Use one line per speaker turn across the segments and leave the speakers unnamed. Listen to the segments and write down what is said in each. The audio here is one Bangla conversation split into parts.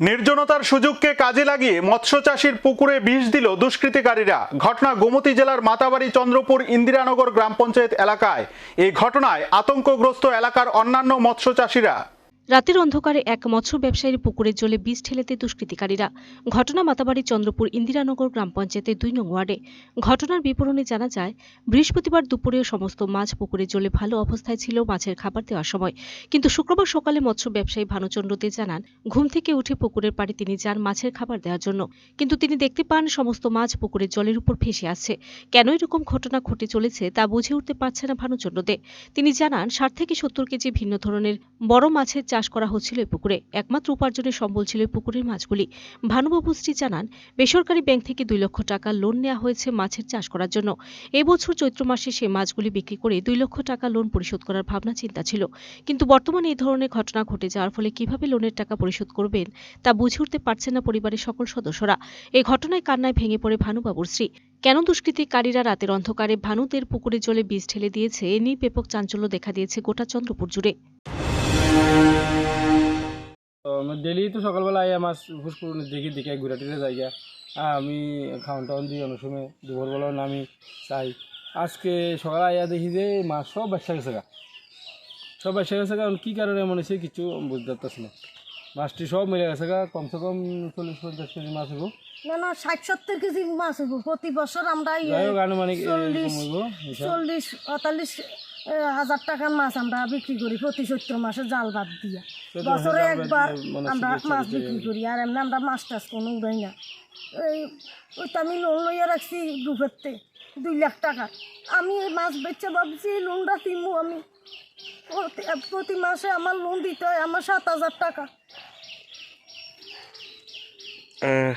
নির্জনতার সুযোগকে কাজে লাগিয়ে মৎস্য চাষির পুকুরে বিষ দিল দুষ্কৃতিকারীরা। ঘটনা গোমতী জেলার মাতাবাড়ি চন্দ্রপুর ইন্দিরানগর গ্রাম পঞ্চায়েত এলাকায়। এই ঘটনায় আতঙ্কগ্রস্ত এলাকার অন্যান্য মৎস্য চাষিরা
রাতের অন্ধকারে এক মৎস্য ব্যবসায়ীর পুকুরের জলে বীজ ঠেলেতে দুষ্কৃতিকারীরা। ঘটনা মাতাবাড়ি চন্দ্রপুর ইন্দিরানগর গ্রাম পঞ্চায়েতের দুই নং ওয়ার্ডে। ঘটনার বিবরণে জানা যায়, বৃহস্পতিবার দুপুরে সমস্ত মাছ পুকুরের জলে ভালো অবস্থায় ছিল মাছের খাবার দেওয়ার সময়। কিন্তু শুক্রবার সকালে মৎস্য ব্যবসায়ী ভানুচন্দ্র দে জানান, ঘুম থেকে উঠে পুকুরের পাড়ে তিনি যান মাছের খাবার দেওয়ার জন্য। কিন্তু তিনি দেখতে পান, সমস্ত মাছ পুকুরের জলের উপর ভেসে আসছে। কেন এরকম ঘটনা ঘটে চলেছে তা বুঝে উঠতে পারছে না ভানুচন্দ্র দে। তিনি জানান, ষাট থেকে সত্তর কেজি ভিন্ন ধরনের বড় মাছের চাষ করা হচ্ছিল এই পুকুরে। একমাত্র উপার্জনের সম্বল ছিল পুকুরের মাছগুলি। ভানুবাবু শ্রী জানান, বেসরকারি ব্যাংক থেকে দুই লক্ষ টাকা লোন নেওয়া হয়েছে মাছের চাষ করার জন্য। এবছর চৈত্র মাসে সে মাছগুলি বিক্রি করে দুই লক্ষ টাকা লোন পরিশোধ করার ভাবনা চিন্তা ছিল। কিন্তু বর্তমানে এই ধরনের ঘটনা ঘটে যাওয়ার ফলে কীভাবে লোনের টাকা পরিশোধ করবেন তা বুঝে উঠতে পারছে না পরিবারের সকল সদস্যরা। এই ঘটনায় কান্নায় ভেঙে পড়ে ভানুবাবুর স্ত্রী। কেন দুষ্কৃতিকারীরা রাতের অন্ধকারে ভানুদের পুকুরের জলে বীজ ঠেলে দিয়েছে, এ নিয়ে ব্যাপক চাঞ্চল্য দেখা দিয়েছে গোটা চন্দ্রপুর জুড়ে।
ডেলি তো সকালবেলা আইয়া মাছ ফুস দেখি দেখে ঘুরে টুরে জায়গা আমি খাওয়ান টাউন দিই অনেক সময় দুপুরবেলাও নামি চাই। আজকে সকালে আইয়া দেখি যে মাছ সব ব্যবসা গেছে গা। সব ব্যবসা গেছে কারণ কী কারণে মনে হচ্ছে কিছু বুঝতে পারতেছি না। মাছটি সব মিলে গেছে গা কমসে কম চল্লিশ পঞ্চাশ কেজি মাছ হব
না না ষাট সত্তর কেজি মাছ হইব। প্রতি বছর আমরা
যাই
চল্লিশ চল্লিশ পঁয়তাল্লিশ হাজার টাকার মাছ আমরা বিক্রি করি প্রতি চৈত্র মাসে জাল বাদ দিয়া। বছরে একবার আমরা মাছ বিক্রি করি আর এমনি আমরা মাছ টাছ কোনো উড়াই না। এই ওই তো আমি লোন লইয়া রাখছি গ্রুপেরতে দুই লাখ টাকা। আমি এই মাছ বেচে ভাবছি এই লোনটা দিমু আমি। প্রতি- প্রতি মাসে আমার লোন দিতে হয় আমার সাত হাজার টাকা।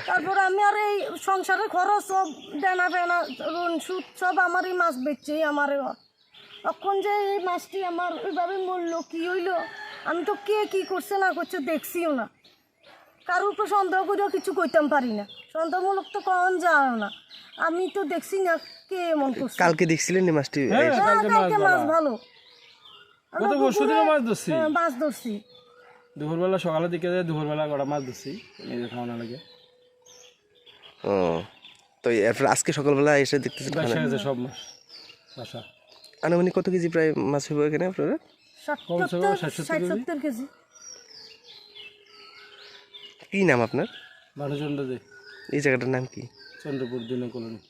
তারপর আমি আর এই সংসারের খরচ সব দেনা ফেনা লোন সুদ সব আমার এই মাছ বেচছে আমার তখন যে এই মাছটি আমার ওইভাবে মরল কি হইল? আমি তো কে কি করছে না করছে দেখছিও না। কারোর উপর সন্দেহ করেও কিছু কইতাম পারি না। সন্দেহমূলক তো কখন যাও না। আমি তো দেখছি না কে এমন করছে।
কালকে দেখছিলেন এই মাছটি?
হ্যাঁ
হ্যাঁ,
কালকে মাছ।
ভালো।
গত পরশু দিনও মাছ ধরছি?
হ্যাঁ, মাছ ধরছি।
দুপুরবেলা সকালের দিকে যায় দুপুরবেলা কটা মাছ ধরছি নিজে খাওয়ানো লাগে।
ও তো এরপর আজকে সকালবেলা এসে।
গেছে সব মাছ বাসা।
আনুমানিক কত কেজি প্রায় মাছ হইব এখানে আপনারা?
কেজি?
কি নাম আপনার?
ভানুচন্দ্র দে।
এই জায়গাটার নাম কি?
চন্দ্রপুর দিন colony.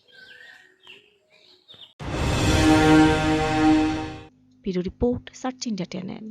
Bureau report search India channel